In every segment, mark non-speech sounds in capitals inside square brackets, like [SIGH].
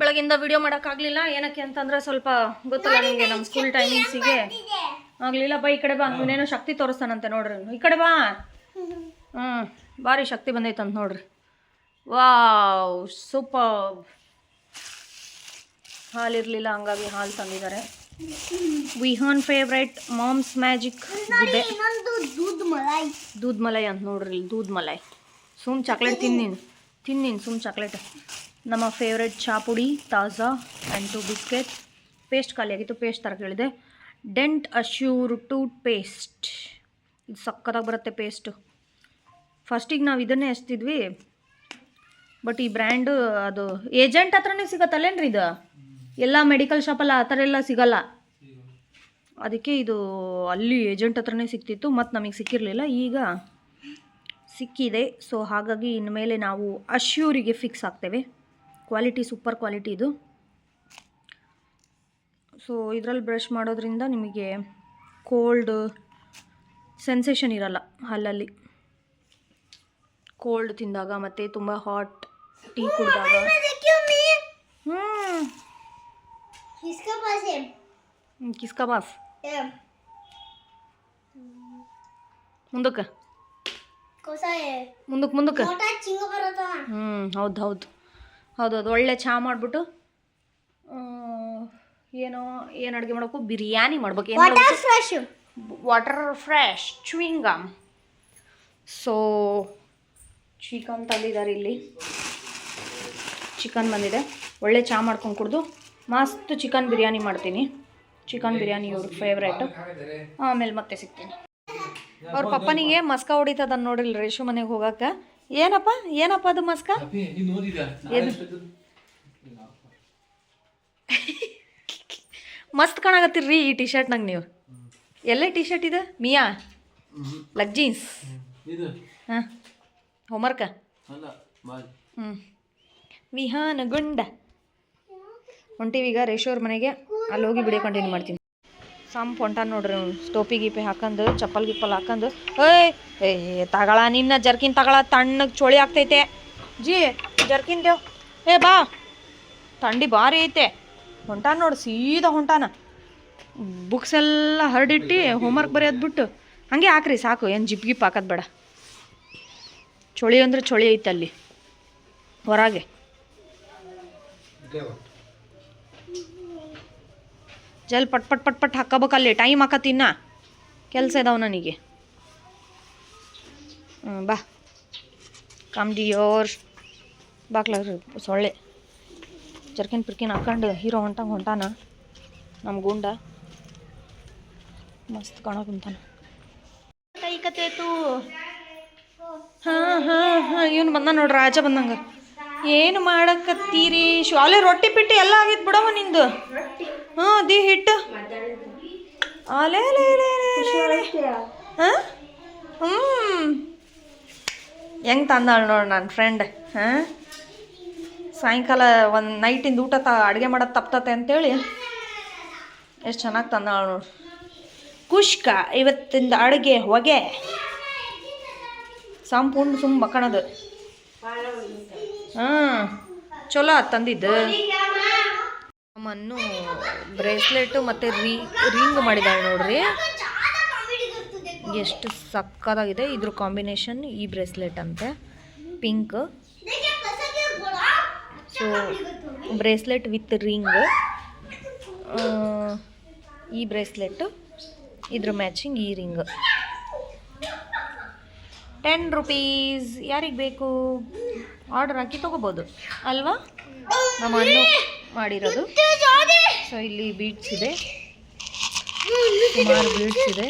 ಬೆಳಗಿಂದ ವಿಡಿಯೋ ಮಾಡೋಕ್ಕಾಗಲಿಲ್ಲ. ಏನಕ್ಕೆ ಅಂತಂದರೆ ಸ್ವಲ್ಪ ಗೊತ್ತಲ್ಲ ನಿಮಗೆ ನಮ್ಮ ಸ್ಕೂಲ್ ಟೈಮಿಂಗ್ಸಿಗೆ ಆಗಲಿಲ್ಲ ಬಾ ಈ ಕಡೆ ಬಾ. ನೇನೋ ಶಕ್ತಿ ತೋರಿಸ್ತಾನಂತೆ ನೋಡ್ರಿ. ಈ ಕಡೆ ಬಾ. ಹ್ಞೂ ಭಾರಿ ಶಕ್ತಿ ಬಂದೈತಂತ ನೋಡ್ರಿ. ವಾವ್ ಸೂಪರ್ ಹಾಲಿರಲಿಲ್ಲ ಹಂಗಾಗಿ ಹಾಲು ತಂದಿದ್ದಾರೆ. Vihaan favourite Mom's Magic doodh malai ಅಂತ ನೋಡ್ರಿ ಇಲ್ಲಿ ದೂದ್ ಮಲೈ ಸುಮ್ ಚಾಕ್ಲೇಟ್ ತಿನ್ನಿನ್. ತಿನ್ನಿನ್ ಸುಮ್ ಚಾಕ್ಲೇಟ್ ನಮ್ಮ ಫೇವ್ರೆಟ್ ಚಾ ಪುಡಿ, ತಾಜಾ ಆ್ಯಂಡ್ ಟು ಬಿಸ್ಕೆಟ್ ಪೇಸ್ಟ್ ಖಾಲಿಯಾಗಿತ್ತು ಪೇಸ್ಟ್ ಥರ ಕೇಳಿದೆ. ಡೆಂಟ್ ಅಶ್ಯೂರ್ ಟೂತ್ ಪೇಸ್ಟ್ ಇದು ಸಕ್ಕತ್ತಾಗಿ ಬರುತ್ತೆ ಪೇಸ್ಟು ಫಸ್ಟಿಗೆ ನಾವು ಇದನ್ನೇ ಹಚ್ತಿದ್ವಿ ಬಟ್ ಈ ಬ್ರ್ಯಾಂಡು ಅದು ಏಜೆಂಟ್ ಹತ್ರನೇ ಸಿಗತ್ತಲ್ಲೇನ್ರಿ ಇದು? ಎಲ್ಲ ಮೆಡಿಕಲ್ ಶಾಪಲ್ಲಿ ಆ ಥರ ಎಲ್ಲ ಸಿಗಲ್ಲ. ಅದಕ್ಕೆ ಇದು ಅಲ್ಲಿ ಏಜೆಂಟ್ ಹತ್ರನೇ ಸಿಕ್ತಿತ್ತು ಮತ್ತು ನಮಗೆ ಸಿಕ್ಕಿರಲಿಲ್ಲ. ಈಗ ಸಿಕ್ಕಿದೆ. ಸೊ ಹಾಗಾಗಿ ಇನ್ಮೇಲೆ ನಾವು ಅಶ್ಯೂರಿಗೆ ಫಿಕ್ಸ್ ಆಗ್ತೇವೆ. ಕ್ವಾಲಿಟಿ ಸೂಪರ್ ಕ್ವಾಲಿಟಿ ಇದು. ಸೊ ಇದರಲ್ಲಿ ಬ್ರಷ್ ಮಾಡೋದ್ರಿಂದ ನಿಮಗೆ ಕೋಲ್ಡ್ ಸೆನ್ಸೇಷನ್ ಇರಲ್ಲ ಹಲ್ಲಲ್ಲಿ. ಕೋಲ್ಡ್ ತಿಂದಾಗ ಮತ್ತು ತುಂಬ ಹಾಟ್ ಟೀ ಕುಡಿದಾಗ. ಹ್ಞೂ ಮುಂದಕ್ಕೆ. ಮುಂದಕ್ಕೆ ಮುಂದಕ್ಕೆ. ಹ್ಞೂ ಹೌದು ಹೌದು. ಹೌದು ಹೌದು ಒಳ್ಳೆ ಚಹಾ ಮಾಡಿಬಿಟ್ಟು ಏನು ಏನು ಅಡುಗೆ ಮಾಡಬೇಕು? ಬಿರಿಯಾನಿ ಮಾಡ್ಬೇಕು. ಏನು fresh water fresh chewing gum so chicken ತಂದಿದ್ದಾರೆ ಇಲ್ಲಿ. ಚಿಕನ್ ಬಂದಿದೆ. ಒಳ್ಳೆ ಚಹಾ ಮಾಡ್ಕೊಂಡು ಕುಡ್ದು ಮಸ್ತ್ ಚಿಕನ್ ಬಿರಿಯಾನಿ ಮಾಡ್ತೀನಿ. ಚಿಕನ್ ಬಿರಿಯಾನಿ ಇವ್ರ ಫೇವ್ರೇಟು ಆಮೇಲೆ ಮತ್ತೆ ಸಿಗ್ತೀನಿ. ಅವ್ರ ಪಪ್ಪನಿಗೆ ಮಸ್ಕ ಹೊಡಿತದ ನೋಡಿಲ್ಲ ರೇಷು ಮನೆಗೆ ಹೋಗಕ್ಕೆ ಏನಪ್ಪ? ಏನಪ್ಪ ಅದು ಮಸ್ಕ? [LAUGHS] ಮಸ್ತ್ ಕಾಣಾಕತ್ತೀರ್ರಿ ಈ ಟಿ ಶರ್ಟ್ನಾಗ ನೀವು. ಎಲ್ಲೇ ಟಿ ಶರ್ಟ್ ಇದೆ? ಮಿಯಾ? ಲಗ್ ಜೀನ್ಸ್? ಹೋಮರ್ಕ ಹಾಂ. ಹೋಮ್ವರ್ಕ ಹ್ಞೂ ವಿಹಾನ ಗುಂಡ ಹೊಂಟೀವಿ ಈಗ ರೇಷೋರ್ ಮನೆಗೆ ಅಲ್ಲಿ ಹೋಗಿ ಬಿಡಿಯೋ ಕಂಟಿನ್ಯೂ ಮಾಡ್ತೀನಿ. ಸಂಪ್ ಹೊಂಟ ನೋಡ್ರಿ ಟೋಪಿ ಗೀಪಿ ಹಾಕಂದು, ಚಪ್ಪಲ್ ಗಿಪ್ಪಲ್ ಹಾಕಂದು. ಏಯ್, ಏ, ತಗಳ, ನಿನ್ನ ಜರ್ಕಿನ್ ತಗಳ ತಣ್ಣಗೆ ಚೋಳಿ ಆಗ್ತೈತೆ. ಜಿ, ಜರ್ಕಿನ್ ದೇವ್. ಏ, ಬಾ. ಥಂಡಿ ಭಾರಿ ಐತೆ. ಹೊಂಟಾನ ನೋಡು, ಸೀದಾ ಹೊಂಟಾನ. ಬುಕ್ಸ್ ಎಲ್ಲ ಹರಡಿಟ್ಟು ಹೋಮ್ವರ್ಕ್ ಬರೆಯೋದು ಬಿಟ್ಟು ಹಂಗೆ ಹಾಕ್ರಿ, ಸಾಕು. ಏನು ಜಿಪ್ ಗಿಪ್ ಹಾಕೋದು ಬೇಡ. ಚಳಿ ಅಂದ್ರೆ ಚಳಿ ಐತೆ ಅಲ್ಲಿ. ಹೊರಗೆ. ಜಲ್ ಪಟ್ ಪಟ್ ಪಟ್ ಪಟ್ ಹಾಕಬೇಕಲ್ಲಿ ಟೈಮ್ ಹಾಕತ್ತಿನ್ನ ಕೆಲಸ ಇದಾವ ನನಗೆ. ಹ್ಞೂ ಬಾ. ಕಮ್ ಡಿಯೋರ್ ಬಾಕ್ಲ ಸೊಳ್ಳೆ. ಜರ್ಕಿನ್ ಪಿರ್ಕಿನ್ ಹಾಕೊಂಡು ಹೀರೋ ಹೊಂಟಂಗೆ ಹೊಂಟಾನ. ನಮ್ಮ ಗುಂಡ. ಮಸ್ತ್ ಕಾಣೋ ಕುಂತಾನ. ಕೈ ತೂ ಹಾಂ ಹಾಂ ಹಾಂ. ಇವನು ಬಂದ ನೋಡ್ರಿ ರಾಜ ಬಂದಂಗ. ಏನು ಮಾಡಕತ್ತೀರಿ? ಶಾಲೆ ರೊಟ್ಟಿ ಪಿಟ್ಟಿ ಎಲ್ಲ ಆಗಿತ್ತು ಬಿಡವ ನಿಂದು. ಹಾಂ ದಿ ಹಿಟ್ಟು ಅಲೇ ಲೇ ಲೇ. ಹಾಂ? ಹ್ಞೂ ಹೆಂಗೆ ತಂದಾಳ ನೋಡು ನನ್ನ ಫ್ರೆಂಡ್ ಹಾಂ? ಸಾಯಂಕಾಲ ಒಂದು ನೈಟಿಂದ ಊಟ ತ ಅಡುಗೆ ಮಾಡೋದು ತಪ್ತತೆ ಅಂತೇಳಿ. ಎಷ್ಟು ಚೆನ್ನಾಗಿ ತಂದಾಳ ನೋಡು. ಕುಷ್ಕ ಇವತ್ತಿಂದ ಅಡುಗೆ ಹೊಗೆ. ಸಂಪೂರ್ಣ ಸುಮ್ಮ ಬಕ್ಕಣದು ಹಾಂ. ಚಲೋ ತಂದಿದ್ದು. ನಮ್ಮನ್ನು ಬ್ರೇಸ್ಲೆಟು ಮತ್ತು ರೀ, ರಿಂಗ್ ಮಾಡಿದ್ದಾಳೆ ನೋಡ್ರಿ. ಎಷ್ಟು ಸಕ್ಕದಾಗಿದೆ ಇದ್ರ ಕಾಂಬಿನೇಷನ್ ಈ ಬ್ರೇಸ್ಲೆಟ್ ಅಂತೆ. Pink. So bracelet with ring. ಈ ಬ್ರೇಸ್ಲೆಟ್ಟು ಇದ್ರ ಮ್ಯಾಚಿಂಗ್ ಈ ರಿಂಗ್. Ten rupees. ಯಾರಿಗೆ ಬೇಕು? ಆರ್ಡರ್ ಹಾಕಿ ತಗೋಬೋದು. ಅಲ್ವಾ? ನಮ್ಮ ಅಣ್ಣ ಮಾಡಿರೋದು. ಸೊ ಇಲ್ಲಿ ಬೀಟ್ಸ್ ಇದೆ. ಸುಮಾರು ಬೀಟ್ಸ್ ಇದೆ.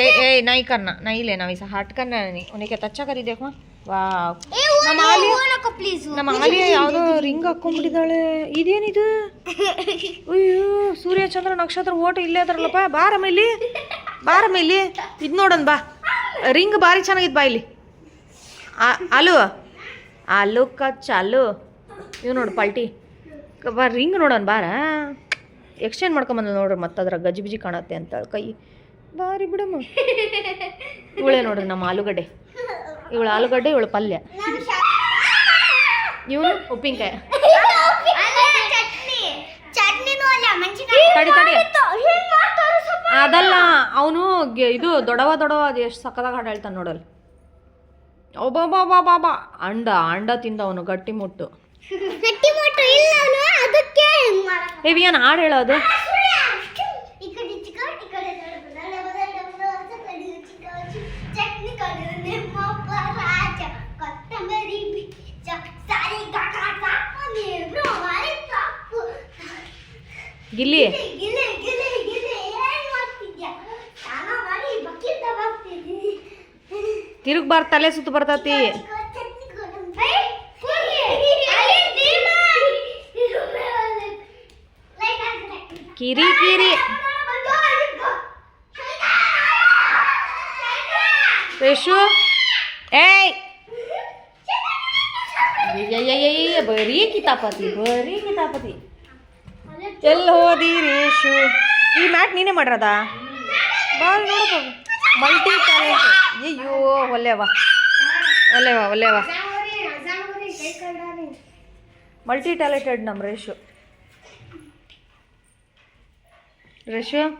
ಏ ಏ ನೈ ಕರ್ನ ನೈಲೆ ನಾವೀಸ ಹಾಟ್ ಕರ್ನ ನೀ ಉನಿಕೆ ತಚ್ಚ ಕರಿದೇಕು ವಾವ್. ನಮ್ಮ ಆಲಿಯ ನಮ್ಮ ಆಲಿಯ ಯಾವುದೋ ರಿಂಗ್ ಹಾಕೊಂಡ್ಬಿಟ್ಟಿದ್ದಾಳೆ ಇದೇನಿದು? ಅಯ್ಯೋ ಸೂರ್ಯ ಚಂದ್ರ ನಕ್ಷತ್ರ ಓಟ ಇಲ್ಲೇ ಅದ್ರಲ್ಲಪ್ಪ ಬಾರಮ್ಮ ಇಲ್ಲಿ ಬಾರಮ್ಮ ಇಲ್ಲಿ ಇದು ನೋಡೋಣ ಬಾ. ರಿಂಗ್ ಭಾರಿ ಚೆನ್ನಾಗಿತ್ತು ಬಾ ಇಲ್ಲಿ. ಅಲು. ಆಲು ಕ ಅಲು. ಇವ್ ನೋಡು ಪಲ್ಟಿ. ಬಾ ರಿಂಗ್ ನೋಡೋಣ, ಬಾರ. ಎಕ್ಸ್ಚೇಂಜ್ ಮಾಡ್ಕೊಂಬಂದ್ ನೋಡ್ರಿ ಮತ್ತೆ ಅದ್ರ ಗಜಿ ಬಿಜಿ ಕಾಣತ್ತೆ ಅಂತ ಕೈ. ಬಾರಿ ಬಿಡಮ್ಮ. ಇವಳೇ ನೋಡ್ರಿ ನಮ್ಮ ಆಲೂಗಡ್ಡೆ. ಇವಳು ಆಲೂಗಡ್ಡೆ, ಇವಳು ಪಲ್ಯ. ಇವನು ಉಪ್ಪಿನಕಾಯಿ. ತಡಿ ಅದಲ್ಲ, ಅವನು ಇದು ದೊಡವ ದೊಡವ ಅದು ಎಷ್ಟು ಸಕ್ಕದಾಗ ಹಾಡು ಹೇಳ್ತಾನೆ ನೋಡಲ್ ಬಾಬಾ ಅಂಡ ಅಂಡ ತಿಂದ ಅವನು ಗಟ್ಟಿ ಮುಟ್ಟು. ಗಟ್ಟಿ ಮೊಟ್ಟು ಇಲ್ಲ ಅವನು ಅದಕ್ಕೆ ಏನು ಹಾಡು ಹೇಳೋದು. ಗಿಲ್ಲಿ. ತಿರುಗ್ ಚಿಕ್ಕ ತಲೆ ಸುತ್ತ ದೊಡ್ಡ ಬದಲ ಬದಲ ಬದಲ ಕಡೆ ಚಿಕ್ಕ ಚಟ್ನಿ ಕಡೆ ನಿಮ್ಮ ರಾಜ ಕೊತ್ತಂಬರಿ ಬೀಜ ಸಾರಿ ಗಾಟ ಸಾಕು ನೀರು ಮಾರಿ ಸಾಕು ಗಿಲ್ಲಿ ಗಿಲೆ ಗಿಲೆ ಗಿಲೆ ಏನ್ ಮಾಡ್ತಿದ್ಯಾ ಸ್ನಾನ ಮಾಡಿ ಬಕೆಟ್ ತಗೋತಿದ್ದೀನಿ ತಿರುಗ್ ಬಾರ್ ತಲೆ ಸುತ್ತು ಬರ್ತತಿ ಚಟ್ನಿ ಕೊಡು ಬೈ ಹೋಗಿ ಅಲ್ಲಿ ದೀಪ ಲೈಟ್ ಹಾಕ್ತಾರೆ ಕಿರಿ ಕಿರಿ ರೇಷು ಏಯ್ ಅಯ್ಯಯ್ಯಯ್ಯಯ್ಯ, ಬರೀ ಕಿತಾಪತಿ ಬರೀ ಕಿತಾಪತಿ ಎಲ್ಲಿ ಹೋದಿ ರೇಷು ಈ ಮ್ಯಾಟ್ ನೀನೇ ಮಾಡಿರೋದಾ ಬಾ ನೋಡಪ್ಪ ಮಲ್ಟಿ ಟ್ಯಾಲೆಂಟ್ ಅಯ್ಯೋ ಒಲ್ಲೆವ ಒಲ್ಲೆವ ಒಲ್ಲೆವ ಮಲ್ಟಿ ಟ್ಯಾಲೆಂಟೆಡ್ ನಮ್ಮ ರೇಷು Хорошо?